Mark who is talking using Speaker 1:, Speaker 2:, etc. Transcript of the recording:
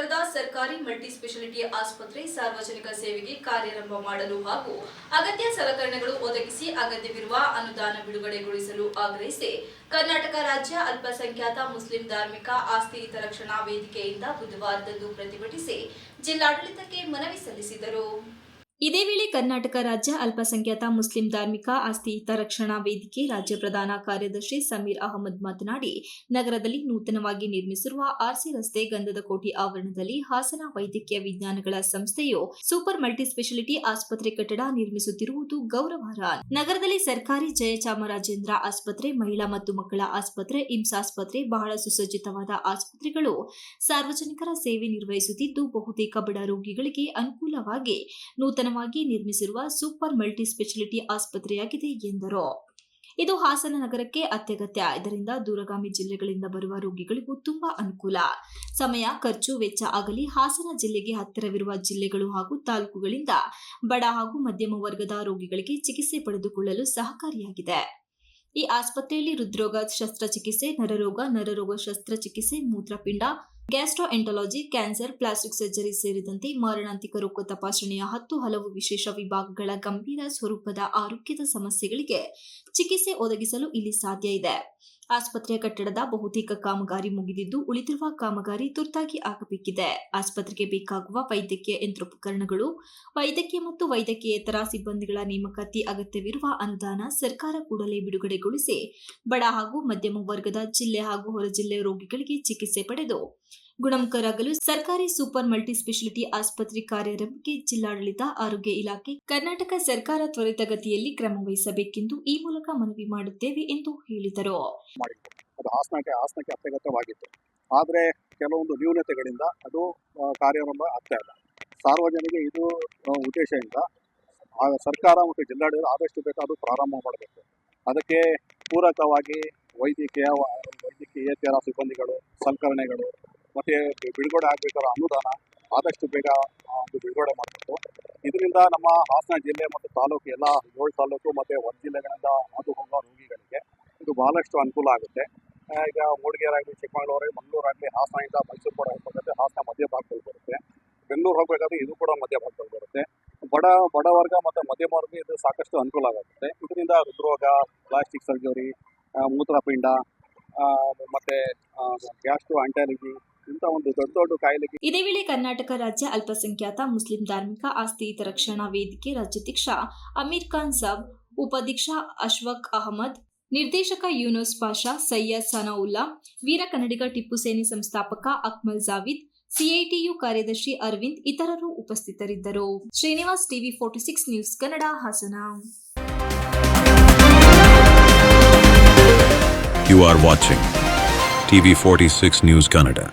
Speaker 1: ನಗರದ ಸರ್ಕಾರಿ multi speciality ಆಸ್ಪತ್ರೆ ಸಾರ್ವಜನಿಕ ಸೇವೆಗೆ ಕಾರ್ಯಾರಂಭ ಮಾಡಲು ಹಾಗೂ ಅಗತ್ಯ ಸಲಕರಣೆಗಳು ಒದಗಿಸಿ ಅಗತ್ಯವಿರುವ ಅನುದಾನ ಬಿಡುಗಡೆಗೊಳಿಸಲು ಆಗ್ರಹಿಸಿ ಕರ್ನಾಟಕ ರಾಜ್ಯ ಅಲ್ಪಸಂಖ್ಯಾತ ಮುಸ್ಲಿಂ ಧಾರ್ಮಿಕ ಆಸ್ತಿ ಹಿತರಕ್ಷಣಾ ವೇದಿಕೆಯಿಂದ ಬುಧವಾರದಂದು ಪ್ರತಿಭಟಿಸಿ ಜಿಲ್ಲಾಡಳಿತಕ್ಕೆ ಮನವಿ ಸಲ್ಲಿಸಿದರು. ಇದೇ ವೇಳೆ ಕರ್ನಾಟಕ ರಾಜ್ಯ ಅಲ್ಪಸಂಖ್ಯಾತ ಮುಸ್ಲಿಂ ಧಾರ್ಮಿಕ ಆಸ್ತಿ ಹಿತರಕ್ಷಣಾ ವೇದಿಕೆ ರಾಜ್ಯ ಪ್ರಧಾನ ಕಾರ್ಯದರ್ಶಿ ಸಮೀರ್ ಅಹಮದ್ ಮಾತನಾಡಿ, ನಗರದಲ್ಲಿ ನೂತನವಾಗಿ ನಿರ್ಮಿಸಿರುವ ಆರ್ಸಿ ರಸ್ತೆ ಗಂಧದ ಕೋಟಿ ಆವರಣದಲ್ಲಿ ಹಾಸನ ವೈದ್ಯಕೀಯ ವಿಜ್ಞಾನಗಳ ಸಂಸ್ಥೆಯು ಸೂಪರ್ ಮಲ್ಟಿ ಸ್ಪೆಷಾಲಿಟಿ ಆಸ್ಪತ್ರೆ ಕಟ್ಟಡ ನಿರ್ಮಿಸುತ್ತಿರುವುದು ಗೌರವಾರ ನಗರದಲ್ಲಿ ಸರ್ಕಾರಿ ಜಯಚಾಮರಾಜೇಂದ್ರ ಆಸ್ಪತ್ರೆ, ಮಹಿಳಾ ಮತ್ತು ಮಕ್ಕಳ ಆಸ್ಪತ್ರೆ ಇಮ್ಸ್ ಆಸ್ಪತ್ರೆ ಬಹಳ ಸುಸಜ್ಜಿತವಾದ ಆಸ್ಪತ್ರೆಗಳು ಸಾರ್ವಜನಿಕರ ಸೇವೆ ನಿರ್ವಹಿಸುತ್ತಿದ್ದು, ಬಹುತೇಕ ಬಡ ರೋಗಿಗಳಿಗೆ ಅನುಕೂಲವಾಗಿ ನೂತನವಾಗಿ ನಿರ್ಮಿಸಿರುವ ಸೂಪರ್ ಮಲ್ಟಿ ಸ್ಪೆಷಾಲಿಟಿ ಆಸ್ಪತ್ರೆಯಾಗಿದೆ ಎಂದರು. ಇದು ಹಾಸನ ನಗರಕ್ಕೆ ಅತ್ಯಗತ್ಯ. ಇದರಿಂದ ದೂರಗಾಮಿ ಜಿಲ್ಲೆಗಳಿಂದ ಬರುವ ರೋಗಿಗಳಿಗೂ ತುಂಬಾ ಅನುಕೂಲ. ಸಮಯ, ಖರ್ಚು, ವೆಚ್ಚ ಆಗಲಿ ಹಾಸನ ಜಿಲ್ಲೆಗೆ ಹತ್ತಿರವಿರುವ ಜಿಲ್ಲೆಗಳು ಹಾಗೂ ತಾಲೂಕುಗಳಿಂದ ಬಡ ಹಾಗೂ ಮಧ್ಯಮ ವರ್ಗದ ರೋಗಿಗಳಿಗೆ ಚಿಕಿತ್ಸೆ ಪಡೆದುಕೊಳ್ಳಲು ಸಹಕಾರಿಯಾಗಿದೆ. ಈ ಆಸ್ಪತ್ರೆಯಲ್ಲಿ ಹೃದ್ರೋಗ, ಶಸ್ತ್ರಚಿಕಿತ್ಸೆ, ನರರೋಗ ನರರೋಗ, ಶಸ್ತ್ರಚಿಕಿತ್ಸೆ, ಮೂತ್ರಪಿಂಡ, ಗ್ಯಾಸ್ಟ್ರೋಎಂಟಲಾಜಿ, ಕ್ಯಾನ್ಸರ್, ಪ್ಲಾಸ್ಟಿಕ್ ಸರ್ಜರಿ ಸೇರಿದಂತೆ ಮಾರಣಾಂತಿಕ ರೋಗ ತಪಾಸಣೆಯ ಹತ್ತು ಹಲವು ವಿಶೇಷ ವಿಭಾಗಗಳ ಗಂಭೀರ ಸ್ವರೂಪದ ಆರೋಗ್ಯದ ಸಮಸ್ಯೆಗಳಿಗೆ ಚಿಕಿತ್ಸೆ ಒದಗಿಸಲು ಇಲ್ಲಿ ಸಾಧ್ಯ ಇದೆ. ಆಸ್ಪತ್ರೆಯ ಕಟ್ಟಡದ ಬಹುತೇಕ ಕಾಮಗಾರಿ ಮುಗಿದಿದ್ದು, ಉಳಿದಿರುವ ಕಾಮಗಾರಿ ತುರ್ತಾಗಿ ಆಗಬೇಕಿದೆ. ಆಸ್ಪತ್ರೆಗೆ ಬೇಕಾಗುವ ವೈದ್ಯಕೀಯ ಯಂತ್ರೋಪಕರಣಗಳು, ವೈದ್ಯಕೀಯ ಮತ್ತು ವೈದ್ಯಕೀಯೇತರ ಸಿಬ್ಬಂದಿಗಳ ನೇಮಕಾತಿ ಅಗತ್ಯವಿರುವ ಅನುದಾನ ಸರ್ಕಾರ ಕೂಡಲೇ ಬಿಡುಗಡೆಗೊಳಿಸಿ, ಬಡ ಹಾಗೂ ಮಧ್ಯಮ ವರ್ಗದ ಜಿಲ್ಲೆ ಹಾಗೂ ಹೊರ ಜಿಲ್ಲೆ ರೋಗಿಗಳಿಗೆ ಚಿಕಿತ್ಸೆ ಪಡೆದು ಗುಣಮುಖರಾಗಲು ಸರ್ಕಾರಿ ಸೂಪರ್ ಮಲ್ಟಿ ಸ್ಪೆಷಾಲಿಟಿ ಆಸ್ಪತ್ರೆ ಕಾರ್ಯಾರಂಭಕ್ಕೆ ಜಿಲ್ಲಾಡಳಿತ ಆರೋಗ್ಯ ಇಲಾಖೆ ಕರ್ನಾಟಕ ಸರ್ಕಾರ ತ್ವರಿತಗತಿಯಲ್ಲಿ ಕ್ರಮ ವಹಿಸಬೇಕೆಂದು ಈ ಮೂಲಕ ಮನವಿ ಮಾಡುತ್ತೇವೆ ಎಂದು ಹೇಳಿದರು
Speaker 2: ಅದು ಆದರೆ ಕೆಲವೊಂದು ನ್ಯೂನತೆಗಳಿಂದ ಅದು ಕಾರ್ಯಾರಂಭ ಆಗ್ತಾ ಇಲ್ಲ ಸಾರ್ವಜನಿಕ ಇದು ಉದ್ದೇಶದಿಂದ ಸರ್ಕಾರ ಮತ್ತು ಜಿಲ್ಲಾಡಳಿತ ಆದಷ್ಟು ಅದು ಪ್ರಾರಂಭ ಮಾಡಬೇಕು ಅದಕ್ಕೆ ಪೂರಕವಾಗಿ ವೈದ್ಯಕೀಯ ವೈದ್ಯಕೀಯ ಸಿಬ್ಬಂದಿಗಳು ಸಲಕರಣೆಗಳು ಮತ್ತು ಬಿಡುಗಡೆ ಆಗಬೇಕಾದ ಅನುದಾನ ಆದಷ್ಟು ಬೇಗ ಒಂದು ಬಿಡುಗಡೆ ಮಾಡಬೇಕು. ಇದರಿಂದ ನಮ್ಮ ಹಾಸನ ಜಿಲ್ಲೆ ಮತ್ತು ತಾಲೂಕು ಎಲ್ಲ ಏಳು ತಾಲೂಕು ಮತ್ತು ಹೊರ ಜಿಲ್ಲೆಗಳಿಂದ ಹಾದು ಹೋಗುವ ರೋಗಿಗಳಿಗೆ ಇದು ಬಹಳಷ್ಟು ಅನುಕೂಲ ಆಗುತ್ತೆ. ಈಗ ಮೂಡಿಗೆರಾಗಲಿ ಚಿಕ್ಕಮಗಳೂರಾಗಲಿ, ಮಂಗಳೂರಾಗಲಿ, ಹಾಸನದಿಂದ ಮೈಸೂರು ಕೂಡ ಹೋಗ್ಬೇಕಾದ್ರೆ ಹಾಸನ ಮಧ್ಯ ಭಾಗದಲ್ಲಿ ಬರುತ್ತೆ. ಬೆಂಗಳೂರು ಹೋಗಬೇಕಾದ್ರೆ ಇದು ಕೂಡ ಮಧ್ಯ ಭಾಗದಲ್ಲಿ ಬರುತ್ತೆ. ಬಡ ಬಡವರ್ಗ ಮತ್ತು ಮಧ್ಯಮ ವರ್ಗ ಇದು ಸಾಕಷ್ಟು ಅನುಕೂಲ ಆಗುತ್ತೆ. ಇದರಿಂದ ಹೃದ್ರೋಗ, ಪ್ಲಾಸ್ಟಿಕ್ ಸರ್ಜರಿ ಮೂತ್ರಪಿಂಡ ಮತ್ತು ಮತ್ತೆ ಗ್ಯಾಸ್ಟ್ರೋ ಆಂಟಾಲಜಿ ಇಂಥ ಒಂದು ದೊಡ್ಡ ದೊಡ್ಡ ಕಾಯಿಲೆಗೆ
Speaker 1: ಇದೇ ವೇಳೆ ಕರ್ನಾಟಕ ರಾಜ್ಯ ಅಲ್ಪಸಂಖ್ಯಾತ ಮುಸ್ಲಿಂ ಧಾರ್ಮಿಕ ಆಸ್ತಿ ಹಿತರಕ್ಷಣಾ ವೇದಿಕೆ ರಾಜ್ಯಾಧ್ಯಕ್ಷ ಅಮೀರ್ ಖಾನ್ ಸಾಬ್ ಉಪಾಧ್ಯಕ್ಷ ಅಶ್ವಕ್ ಅಹಮದ್ ನಿರ್ದೇಶಕ ಯೂನುಸ್ ಪಾಷಾ ಸಯ್ಯದ್ ಸನೌಲ್ಲಾ ವೀರ ಕನ್ನಡಿಗ ಟಿಪ್ಪು ಸೇನೆ ಸಂಸ್ಥಾಪಕ ಅಕ್ಮಲ್ ಜಾವಿದ್ ಸಿಐಟಿಯು ಕಾರ್ಯದರ್ಶಿ ಅರವಿಂದ್ ಇತರರು ಉಪಸ್ಥಿತರಿದ್ದರು Srinivas TV forty six news Kannada Hassan
Speaker 3: You are watching TV46 News Kannada.